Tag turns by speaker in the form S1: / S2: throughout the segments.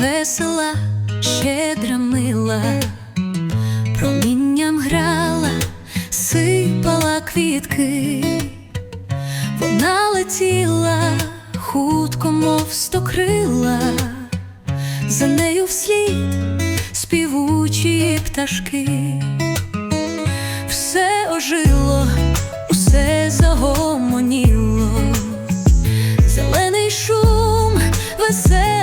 S1: весела, щедра мила, промінням грала, сипала квітки, вона летіла, хутко, мов стокрила, за нею вслід співучі пташки, все ожило, усе загомоніло, зелений шум веселий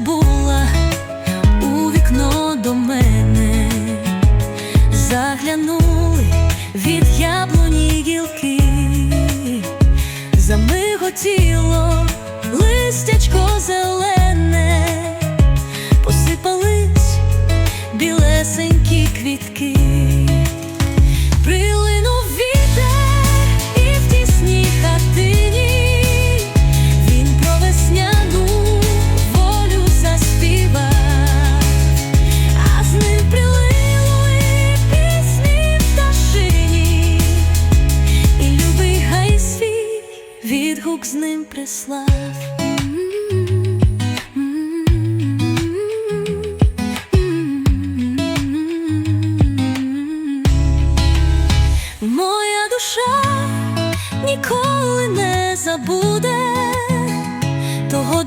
S1: забула у вікно до мене, заглянули відгук з ним прислав. Моя душа ніколи не забуде того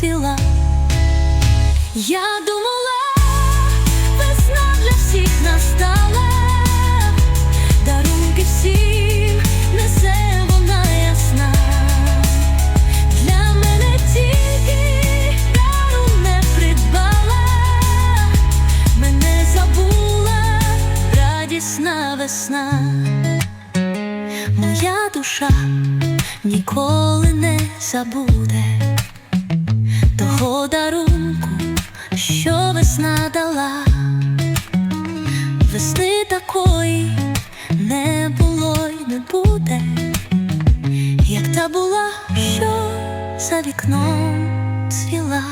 S1: цвіла. Я думала, весна для всіх настала, дарунки всім несе вона ясна. Для мене тільки дару не придбала, мене забула радісна весна. Моя душа ніколи не забуде подарунку, що весна дала, весни такої не було й не буде, як та була, що за вікном цвіла.